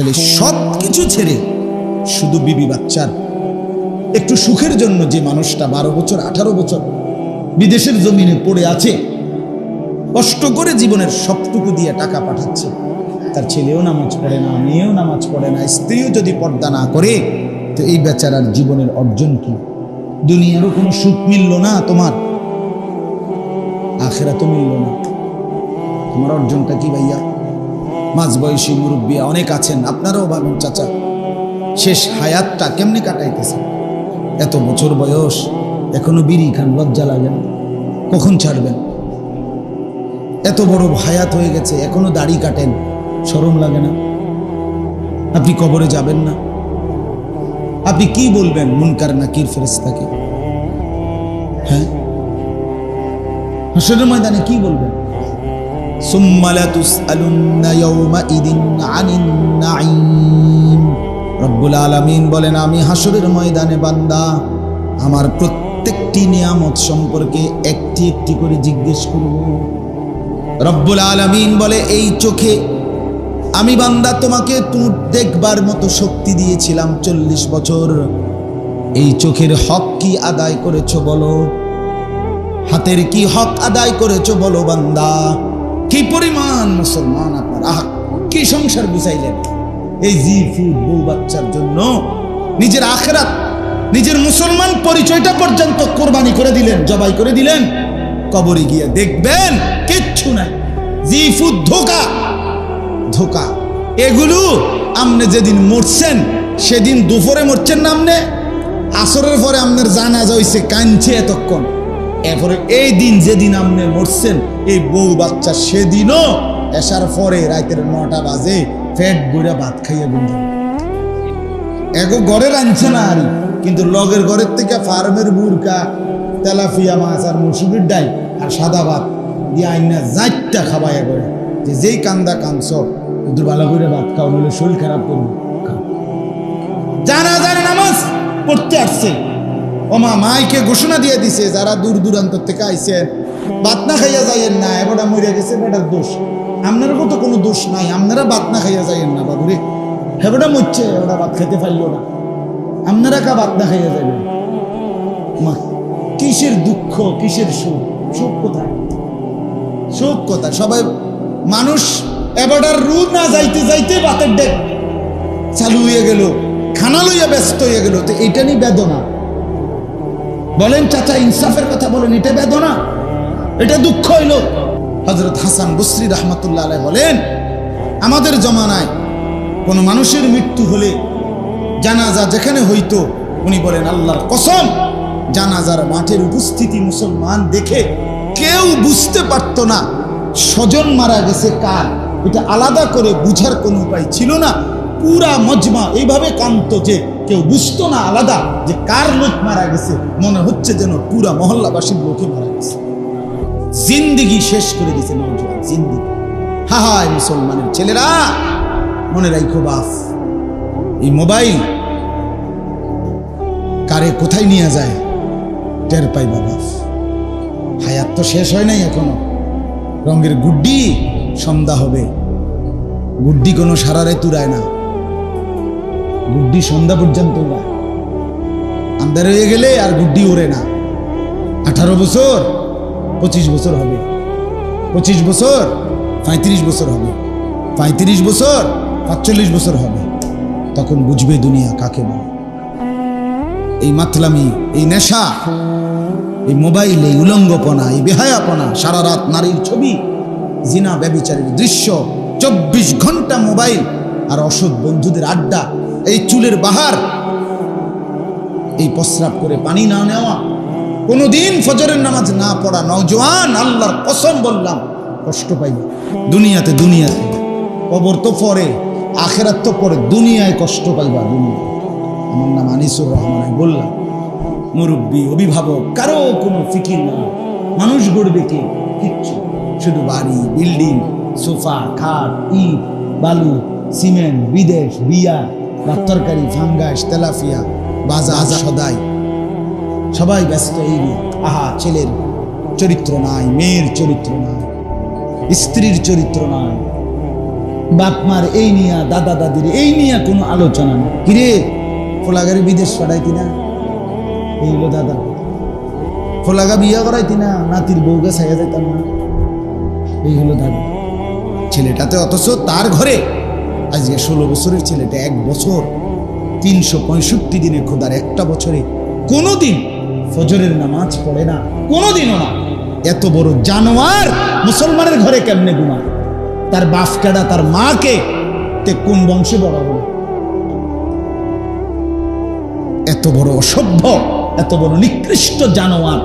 তাহলে সব কিছু ছেড়ে শুধু বিবি বাচ্চার একটু সুখের জন্য যে মানুষটা বারো বছর, আঠারো বছর বিদেশের জমিনে পড়ে আছে, কষ্ট করে জীবনের সবটুকু দিয়ে টাকা পাঠাচ্ছে। তার ছেলেও নামাজ পড়ে না, মেয়েও নামাজ পড়ে না, স্ত্রীও যদি পর্দা না করে, তো এই বেচারার জীবনের অর্জন কি? দুনিয়ারও কোনো সুখ মিলল না তোমার? আখেরা তো মিলল না। তোমার অর্জনটা কি ভাইয়া? মাঝ বয়সী মুরব্বী অনেক আছেন, আপনারাও ভাবেন চাচা। শেষ হায়াতটা কেমনে কাটাইতেছেন? এত বছর বয়স, এখনও বিড়ি খান, লজ্জা লাগে না। কখন ছাড়বেন? এত বড় হায়াত হয়ে গেছে, এখনও দাড়ি কাটেন, সরম লাগে না। আপনি কবরে যাবেন না। আপনি কি বলবেন মুনকার নাকির ফেরেস্তাকে হ্যাঁ? হাসরের ময়দানে কি বলবেন? রব্বুল বলেন, আমি হাসরের ময়দানে বান্দা, আমার প্রত্যেকটি নিয়ামত সম্পর্কে একটি একটি করে জিজ্ঞেস করব। রব্বুল আলামিন বলে, এই চোখে আমি বান্দা, তোমাকে তুট দেখবার মতো শক্তি দিয়েছিলাম চল্লিশ বছর। এই চোখের হক কি আদায় করেছ বলো? হাতের কি হক আদায় করেছ বলো বান্দা? কি পরিমাণ মুসলমান আপনার? আহ, কি সংসার বুঝাইলেন? এই জি ফুড বউ বাচ্চার জন্য নিজের আখেরাত, নিজের মুসলমান পরিচয়টা পর্যন্ত কোরবানি করে দিলেন, জবাই করে দিলেন, কবরে গিয়ে দেখবেন কিচ্ছু নাই। জি ফুড ধোকা ধোকা। এগুলো আপনি যেদিন মরছেন, সেদিন দুপুরে মরছেন না আপনি আসরের পরে আপনার জানাজা হইছে কাঁদছে এতক্ষণ। এরপরে এই দিন যেদিন আপনি মরছেন এই বউ বাচ্চা সেদিনও এসার পরে রাতের নটা বাজে পেট বুড়া ভাত খাইয়া গুঞ্জ এগো ঘরে রাঁধছে না আরই কিন্তু লগের ঘরের থেকে ফার্মের বুরকা, তেলাফিয়া মাছ আর মুসুরির ডাই আর সাদা ভাত দিয়ে আইনা যাইটা খাবাইয়া করে যে যেই কান্দা কাঁদছ কিন্তু ভালো করে ভাত খাও, নইলে শরীর খারাপ করবে। জানা জানে নামাজ পড়তে আসছে। ওমা মাইকে ঘোষণা দিয়ে দিছে, যারা দূর দূরান্ত থেকে আইছেন ভাত না খাইয়া যাইয়েন না, এবারটা মরিয়া গেছে বেটার দোষ। আপনার তো কোনো দোষ নাই, আপনারা ভাত না খাইয়া যাইয়েন না বাবুরে। হেবটা মরছে ওরা ভাত খেতে পারল না। আপনারা কা ভাত না খাইয়া যাবেন মা, কিসের দুঃখ, কিসের সুখ? সুখ কোথায়? সুখ কোথায়? সবাই, মানুষ এবারটার রু না যাইতে যাইতে বাতের ডেক চালু হয়ে গেল, খানা লইয়া ব্যস্ত হয়ে গেল। তো এটা নিয়ে বেদনা। বলেন, চাচা, ইনসাফের কথা বলেন, এটা বেদনা? এটা দুঃখ হইল। হজরত হাসান বসরি রহমতুল্লাহ আলাই বলেন, আমাদের জমানায় কোনো মানুষের মৃত্যু হলে জানাজা যেখানে হইতো, উনি বলেন, আল্লাহর কসম, জানাজার মাঠের উপস্থিতি মুসলমান দেখে কেউ বুঝতে পারত না স্বজন মারা গেছে কার। এটা আলাদা করে বুঝার কোনো উপায় ছিল না। পুরা মজমা এইভাবে কান্ত যে কেউ বুঝতো না আলাদা যে কার লোক মারা গেছে। মনে হচ্ছে যেন পুরা মহল্লাবাসীর লোকে মারা গেছে। জিন্দিগি শেষ করে দিছে নওজোয়ান জিন্দিগি। হা হায় মুসলমানের ছেলেরা, মনে রাখো বাপ, এই মোবাইল কারে কোথায় নিয়ে যায়, টের পাই বাবা হায়াত তো শেষ হয় নাই এখনও। রঙের গুড্ডি সন্ধ্যা হবে। গুড্ডি কোনো সারারে তুরায় না। গুড্ডি সন্ধ্যা পর্যন্ত উড়ায়। আন্দার হয়ে গেলে আর গুড্ডি ওড়ে না। আঠারো বছর পঁচিশ বছর হবে। পঁচিশ বছর? পঁয়ত্রিশ বছর হবে। পঁয়ত্রিশ বছর? পাঁচচল্লিশ বছর হবে। তখন বুঝবে দুনিয়া কাকে বলে। এই মাতলামি, এই নেশা, এই মোবাইল, এই উলঙ্গপনা, এই বেহায়াপনা, সারা রাত নারীর ছবি, জিনা ব্যবিচারের দৃশ্য, চব্বিশ ঘণ্টা মোবাইল আর অসৎ বন্ধুদের আড্ডা, এই চুলের বাহার, এই প্রস্রাব করে পানি না নেওয়া কোনোদিন ফজরের নামাজ না পড়া নওজোয়ান, আল্লাহর কসম বললাম, কষ্ট পাইবে। দুনিয়াতে দুনিয়াতে কবর তো পরে, আখেরাত তো পরে, দুনিয়ায় কষ্ট পাইবা দুনিয়া। আমার নাম আনিসুর রহমান বললাম, মুরব্বী, অভিভাবক, কারও কোনো ফিকির না। মানুষ গড়বে কে? কিচ্ছু। শুধু বাড়ি, বিল্ডিং, সোফা, খাট, ইট, বালু, সিমেন্ট, বিদেশ, বিয়া ভাত তরকারি ফাঙ্গাস, তেলাফিয়া, বাজা, আজা, সদাই। সবাই ব্যস্ত এই নিয়ে আহা, ছেলের চরিত্র নাই, মেয়ের চরিত্র নাই, স্ত্রীর চরিত্র নাই। বাপ মার এই নিয়া, দাদা দাদির এই নিয়ে কোনো আলোচনা নেই। কিরে ফোলাগারে বিদেশ পাঠাইতি না? এই হলো দাদা, ফোলাগা বিয়া করাইতি না? নাতির বউকে ছাইয়া যাইতাম না? এই হলো দাদা। ছেলেটাতে অথচ তার ঘরে আজকে ষোলো বছরের ছেলেটা এক বছর তিনশো পঁয়ষট্টি দিনের খোদার একটা বছরে কোনোদিন ফজরের নামাজ পড়ে না, কোনোদিনও না। এত বড় জানোয়ার মুসলমানের ঘরে কেমনে ঘুমায়? তার বাপ কেডা তার মাকে তে কোন বংশে বড় হলো? এত বড় অসভ্য, এত বড় নিকৃষ্ট জানোয়ার